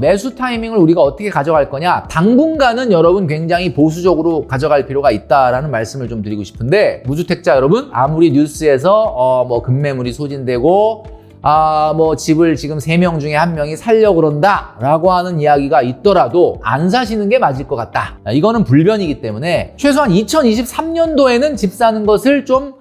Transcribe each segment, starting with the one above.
매수 타이밍을 우리가 어떻게 가져갈 거냐? 당분간은 여러분 굉장히 보수적으로 가져갈 필요가 있다라는 말씀을 좀 드리고 싶은데 무주택자 여러분 아무리 뉴스에서 어뭐 금매물이 소진되고 아 뭐 집을 지금 세 명 중에 한 명이 살려 그런다 라고 하는 이야기가 있더라도 안 사시는 게 맞을 것 같다. 이거는 불변이기 때문에 최소한 2023년도에는 집 사는 것을 좀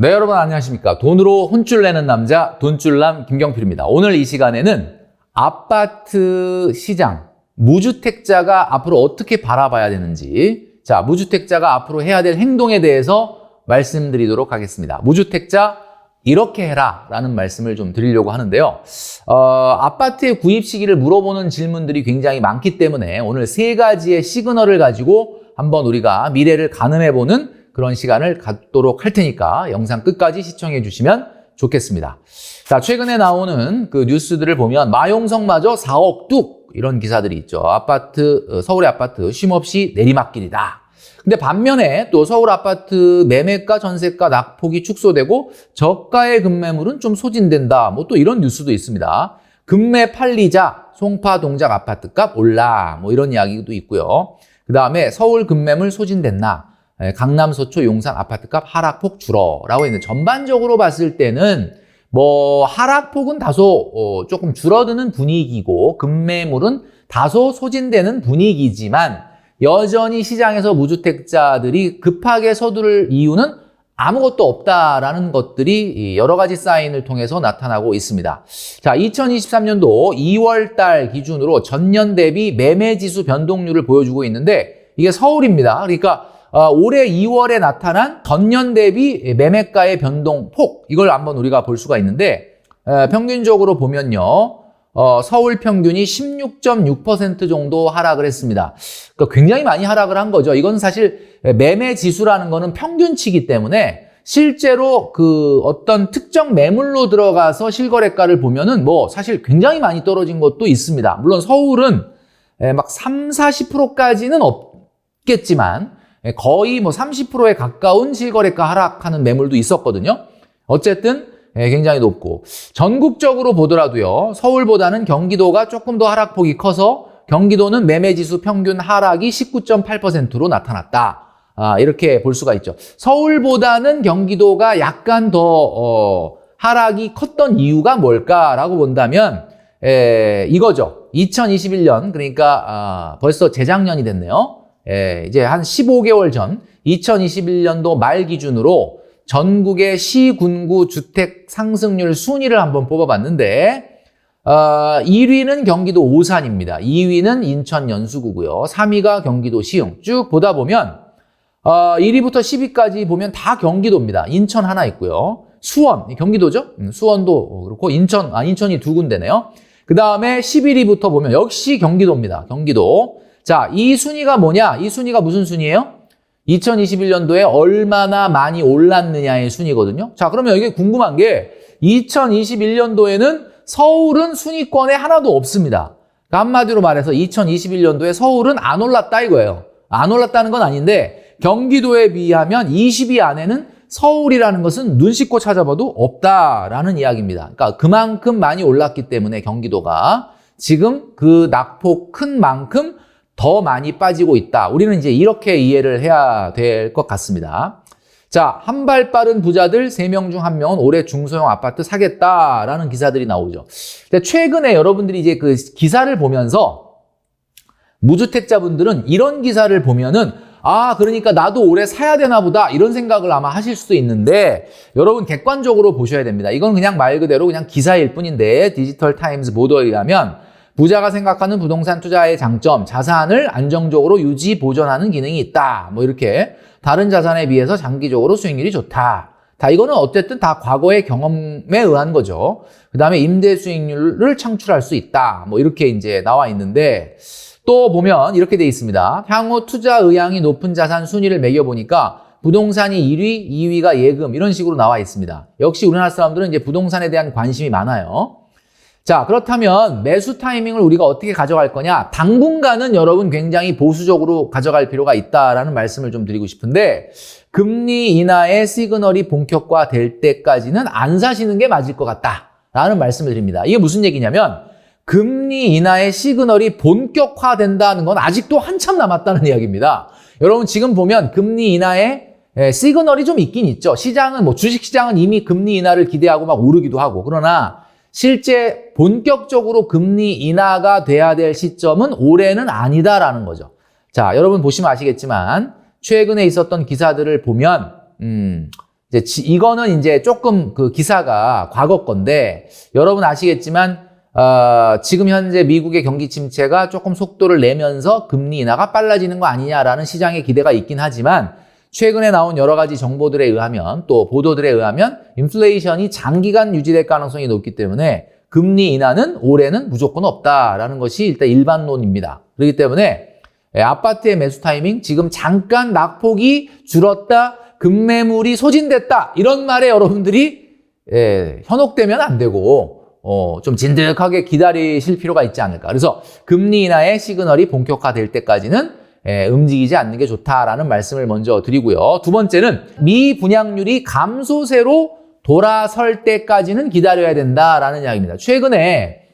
네, 여러분 안녕하십니까. 돈으로 혼쭐 내는 남자, 돈줄남 김경필입니다. 오늘 이 시간에는 아파트 시장, 무주택자가 앞으로 어떻게 바라봐야 되는지, 자, 무주택자가 앞으로 해야 될 행동에 대해서 말씀드리도록 하겠습니다. 무주택자, 이렇게 해라 라는 말씀을 좀 드리려고 하는데요. 어, 아파트의 구입 시기를 물어보는 질문들이 굉장히 많기 때문에 오늘 세 가지의 시그널을 가지고 한번 우리가 미래를 가늠해보는 그런 시간을 갖도록 할 테니까 영상 끝까지 시청해 주시면 좋겠습니다. 자, 최근에 나오는 그 뉴스들을 보면 마용성마저 4억 뚝 이런 기사들이 있죠. 아파트, 어, 서울의 아파트 쉼없이 내리막길이다. 근데 반면에 또 서울 아파트 매매가, 전세가 낙폭이 축소되고 저가의 급매물은 좀 소진된다. 뭐 또 이런 뉴스도 있습니다. 급매 팔리자 송파 동작 아파트 값 올라. 뭐 이런 이야기도 있고요. 그 다음에 서울 급매물 소진됐나? 예, 강남, 서초, 용산 아파트값 하락폭 줄어라고 있는데 전반적으로 봤을 때는 뭐 하락폭은 다소 어, 조금 줄어드는 분위기고 급매물은 다소 소진되는 분위기지만 여전히 시장에서 무주택자들이 급하게 서두를 이유는 아무것도 없다라는 것들이 이 여러 가지 사인을 통해서 나타나고 있습니다. 자, 2023년도 2월 달 기준으로 전년 대비 매매 지수 변동률을 보여주고 있는데 이게 서울입니다. 그러니까 어, 올해 2월에 나타난 전년 대비 매매가의 변동 폭 이걸 한번 우리가 볼 수가 있는데 에, 평균적으로 보면요. 어, 서울 평균이 16.6% 정도 하락을 했습니다. 그러니까 굉장히 많이 하락을 한 거죠. 이건 사실 매매 지수라는 거는 평균치기 때문에 실제로 그 어떤 특정 매물로 들어가서 실거래가를 보면은 뭐 사실 굉장히 많이 떨어진 것도 있습니다. 물론 서울은 에, 막 3, 40%까지는 없겠지만 예, 거의 뭐 30%에 가까운 실거래가 하락하는 매물도 있었거든요. 어쨌든 예, 굉장히 높고 전국적으로 보더라도요. 서울보다는 경기도가 조금 더 하락폭이 커서 경기도는 매매지수 평균 하락이 19.8%로 나타났다. 아, 이렇게 볼 수가 있죠. 서울보다는 경기도가 약간 더 어, 하락이 컸던 이유가 뭘까라고 본다면 에, 이거죠. 2021년 그러니까 아, 벌써 재작년이 됐네요. 예, 이제 한 15개월 전 2021년도 말 기준으로 전국의 시, 군구 주택 상승률 순위를 한번 뽑아봤는데 어, 1위는 경기도 오산입니다. 2위는 인천 연수구고요. 3위가 경기도 시흥. 쭉 보다 보면 어, 1위부터 10위까지 보면 다 경기도입니다. 인천 하나 있고요. 수원, 경기도죠? 음, 수원도 그렇고 인천, 아 인천이 두 군데네요. 그 다음에 11위부터 보면 역시 경기도입니다. 경기도. 자, 이 순위가 뭐냐? 이 순위가 무슨 순위예요? 2021년도에 얼마나 많이 올랐느냐의 순위거든요. 자, 그러면 여기 궁금한 게 2021년도에는 서울은 순위권에 하나도 없습니다. 그러니까 한마디로 말해서 2021년도에 서울은 안 올랐다 이거예요. 안 올랐다는 건 아닌데 경기도에 비하면 20위 안에는 서울이라는 것은 눈 씻고 찾아봐도 없다라는 이야기입니다. 그러니까 그만큼 많이 올랐기 때문에 경기도가 지금 그 낙폭 큰 만큼 더 많이 빠지고 있다. 우리는 이제 이렇게 이해를 해야 될 것 같습니다. 자, 한 발 빠른 부자들 3명 중 1명은 올해 중소형 아파트 사겠다라는 기사들이 나오죠. 근데 최근에 여러분들이 이제 그 기사를 보면서 무주택자분들은 이런 기사를 보면은 아, 그러니까 나도 올해 사야 되나 보다 이런 생각을 아마 하실 수도 있는데 여러분 객관적으로 보셔야 됩니다. 이건 그냥 말 그대로 그냥 기사일 뿐인데 디지털 타임즈 보도에 의하면 부자가 생각하는 부동산 투자의 장점, 자산을 안정적으로 유지, 보존하는 기능이 있다. 뭐 이렇게 다른 자산에 비해서 장기적으로 수익률이 좋다. 다 이거는 어쨌든 다 과거의 경험에 의한 거죠. 그 다음에 임대 수익률을 창출할 수 있다. 뭐 이렇게 이제 나와 있는데 또 보면 이렇게 돼 있습니다. 향후 투자 의향이 높은 자산 순위를 매겨 보니까 부동산이 1위, 2위가 예금 이런 식으로 나와 있습니다. 역시 우리나라 사람들은 이제 부동산에 대한 관심이 많아요. 자, 그렇다면 매수 타이밍을 우리가 어떻게 가져갈 거냐? 당분간은 여러분 굉장히 보수적으로 가져갈 필요가 있다라는 말씀을 좀 드리고 싶은데, 금리 인하의 시그널이 본격화될 때까지는 안 사시는 게 맞을 것 같다라는 말씀을 드립니다. 이게 무슨 얘기냐면, 금리 인하의 시그널이 본격화된다는 건 아직도 한참 남았다는 이야기입니다. 여러분 지금 보면 금리 인하의 에, 시그널이 좀 있긴 있죠. 시장은 뭐 주식 시장은 이미 금리 인하를 기대하고 막 오르기도 하고 그러나 실제 본격적으로 금리 인하가 돼야 될 시점은 올해는 아니다라는 거죠. 자, 여러분 보시면 아시겠지만 최근에 있었던 기사들을 보면 음, 이제 지- 이거는 이제 조금 그 기사가 과거 건데 여러분 아시겠지만 어, 지금 현재 미국의 경기 침체가 조금 속도를 내면서 금리 인하가 빨라지는 거 아니냐라는 시장의 기대가 있긴 하지만 최근에 나온 여러 가지 정보들에 의하면 또 보도들에 의하면 인플레이션이 장기간 유지될 가능성이 높기 때문에 금리 인하는 올해는 무조건 없다라는 것이 일단 일반론입니다. 그렇기 때문에 예, 아파트의 매수 타이밍 지금 잠깐 낙폭이 줄었다 급매물이 소진됐다 이런 말에 여러분들이 예, 현혹되면 안 되고 어, 좀 진득하게 기다리실 필요가 있지 않을까. 그래서 금리 인하의 시그널이 본격화될 때까지는 예, 움직이지 않는 게 좋다라는 말씀을 먼저 드리고요. 두 번째는 미분양률이 감소세로 돌아설 때까지는 기다려야 된다라는 이야기입니다. 최근에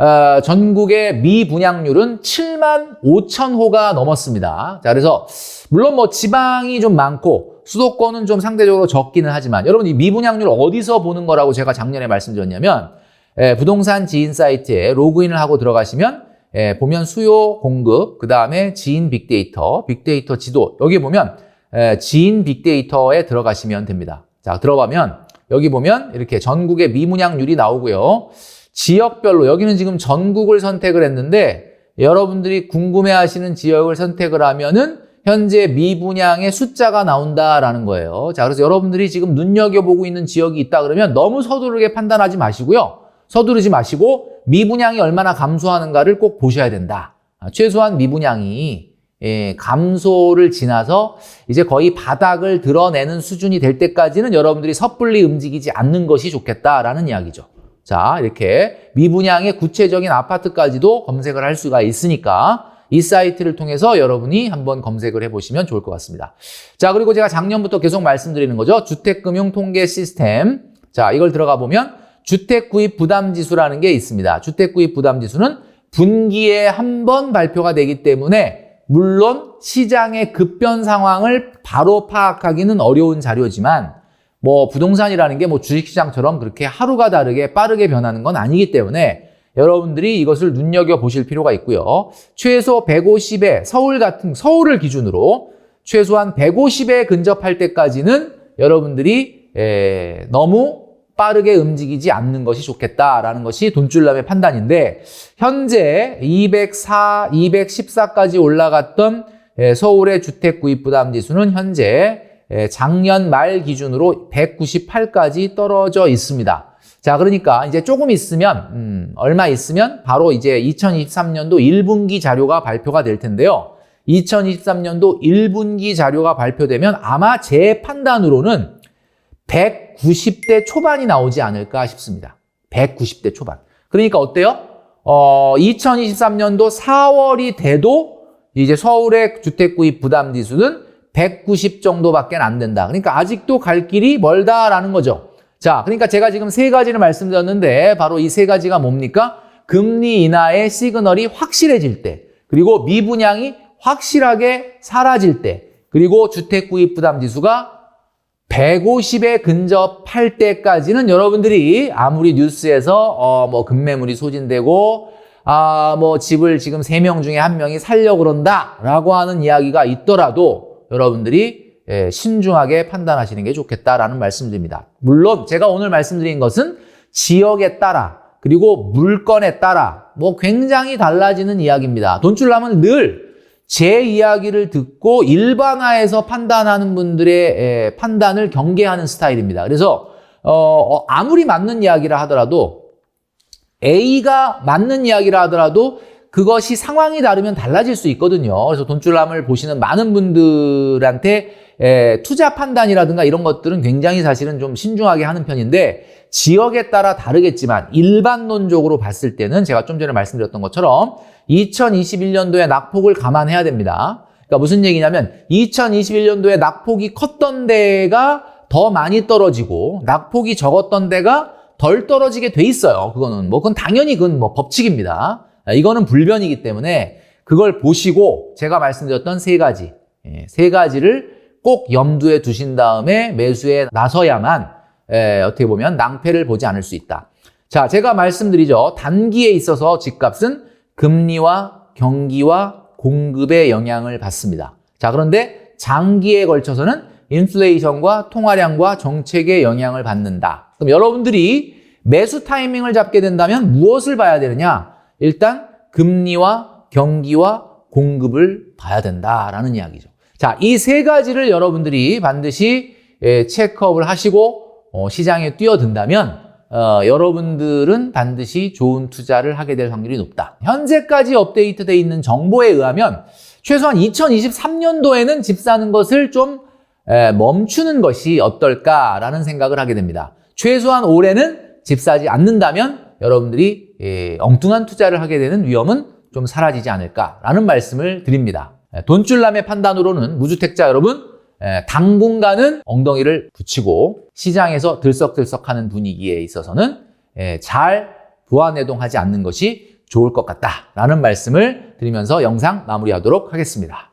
어, 전국의 미분양률은 7만 5천 호가 넘었습니다. 자, 그래서 물론 뭐 지방이 좀 많고 수도권은 좀 상대적으로 적기는 하지만 여러분 이 미분양률 어디서 보는 거라고 제가 작년에 말씀드렸냐면 예, 부동산 지인 사이트에 로그인을 하고 들어가시면 예, 보면 수요 공급 그 다음에 지인 빅데이터 빅데이터 지도 여기 보면 예, 지인 빅데이터에 들어가시면 됩니다. 자 들어가면 여기 보면 이렇게 전국의 미분양률이 나오고요. 지역별로 여기는 지금 전국을 선택을 했는데 여러분들이 궁금해하시는 지역을 선택을 하면은 현재 미분양의 숫자가 나온다라는 거예요. 자, 그래서 여러분들이 지금 눈여겨보고 있는 지역이 있다 그러면 너무 서두르게 판단하지 마시고요. 서두르지 마시고 미분양이 얼마나 감소하는가를 꼭 보셔야 된다. 아, 최소한 미분양이 예, 감소를 지나서 이제 거의 바닥을 드러내는 수준이 될 때까지는 여러분들이 섣불리 움직이지 않는 것이 좋겠다라는 이야기죠. 자, 이렇게 미분양의 구체적인 아파트까지도 검색을 할 수가 있으니까 이 사이트를 통해서 여러분이 한번 검색을 해보시면 좋을 것 같습니다. 자, 그리고 제가 작년부터 계속 말씀드리는 거죠. 주택금융 통계 시스템. 자, 이걸 들어가 보면 주택 구입 부담 지수라는 게 있습니다. 주택 구입 부담 지수는 분기에 한 번 발표가 되기 때문에 물론 시장의 급변 상황을 바로 파악하기는 어려운 자료지만 뭐 부동산이라는 게 뭐 주식시장처럼 그렇게 하루가 다르게 빠르게 변하는 건 아니기 때문에 여러분들이 이것을 눈여겨 보실 필요가 있고요. 최소 150에 서울 같은 서울을 기준으로 최소한 150에 근접할 때까지는 여러분들이 에, 너무 빠르게 움직이지 않는 것이 좋겠다라는 것이 돈줄남의 판단인데 현재 204, 214까지 올라갔던 에, 서울의 주택 구입 부담 지수는 현재 에, 작년 말 기준으로 198까지 떨어져 있습니다. 자, 그러니까 이제 조금 있으면, 음, 얼마 있으면 바로 이제 2023년도 1분기 자료가 발표가 될 텐데요. 2023년도 1분기 자료가 발표되면 아마 제 판단으로는 190대 초반이 나오지 않을까 싶습니다. 190대 초반. 그러니까 어때요? 어, 2023년도 4월이 돼도 이제 서울의 주택 구입 부담 지수는 190 정도밖에 안 된다. 그러니까 아직도 갈 길이 멀다라는 거죠. 자, 그러니까 제가 지금 세 가지를 말씀드렸는데 바로 이 세 가지가 뭡니까? 금리 인하의 시그널이 확실해질 때, 그리고 미분양이 확실하게 사라질 때, 그리고 주택 구입 부담 지수가 150에 근접할 때까지는 여러분들이 아무리 뉴스에서 어뭐 급매물이 소진되고 아 뭐 집을 지금 세 명 중에 한 명이 살려 그런다라고 하는 이야기가 있더라도 여러분들이 예, 신중하게 판단하시는 게 좋겠다라는 말씀드립니다. 물론 제가 오늘 말씀드린 것은 지역에 따라 그리고 물건에 따라 뭐 굉장히 달라지는 이야기입니다. 돈줄남은 늘 제 이야기를 듣고 일반화해서 판단하는 분들의 에, 판단을 경계하는 스타일입니다. 그래서 어, 어, 아무리 맞는 이야기라 하더라도 A가 맞는 이야기라 하더라도 그것이 상황이 다르면 달라질 수 있거든요. 그래서 돈줄남을 보시는 많은 분들한테 에, 투자 판단이라든가 이런 것들은 굉장히 사실은 좀 신중하게 하는 편인데 지역에 따라 다르겠지만 일반론적으로 봤을 때는 제가 좀 전에 말씀드렸던 것처럼 2021년도에 낙폭을 감안해야 됩니다. 그러니까 무슨 얘기냐면 2021년도에 낙폭이 컸던 데가 더 많이 떨어지고 낙폭이 적었던 데가 덜 떨어지게 돼 있어요. 그거는 뭐 그건 당연히 그건 뭐 법칙입니다. 아, 이거는 불변이기 때문에 그걸 보시고 제가 말씀드렸던 세 가지 예, 세 가지를 꼭 염두에 두신 다음에 매수에 나서야만 에, 어떻게 보면 낭패를 보지 않을 수 있다. 자, 제가 말씀드리죠. 단기에 있어서 집값은 금리와 경기와 공급의 영향을 받습니다. 자, 그런데 장기에 걸쳐서는 인플레이션과 통화량과 정책의 영향을 받는다. 그럼 여러분들이 매수 타이밍을 잡게 된다면 무엇을 봐야 되느냐? 일단 금리와 경기와 공급을 봐야 된다라는 이야기죠. 자, 이 세 가지를 여러분들이 반드시 예, 체크업을 하시고 어, 시장에 뛰어든다면 어, 여러분들은 반드시 좋은 투자를 하게 될 확률이 높다. 현재까지 업데이트되어 있는 정보에 의하면 최소한 2023년도에는 집 사는 것을 좀 에, 멈추는 것이 어떨까라는 생각을 하게 됩니다. 최소한 올해는 집 사지 않는다면 여러분들이 예, 엉뚱한 투자를 하게 되는 위험은 좀 사라지지 않을까라는 말씀을 드립니다. 에, 돈줄남의 판단으로는 무주택자 여러분 에, 당분간은 엉덩이를 붙이고 시장에서 들썩들썩하는 분위기에 있어서는 에, 잘 부안해동하지 않는 것이 좋을 것 같다라는 말씀을 드리면서 영상 마무리하도록 하겠습니다.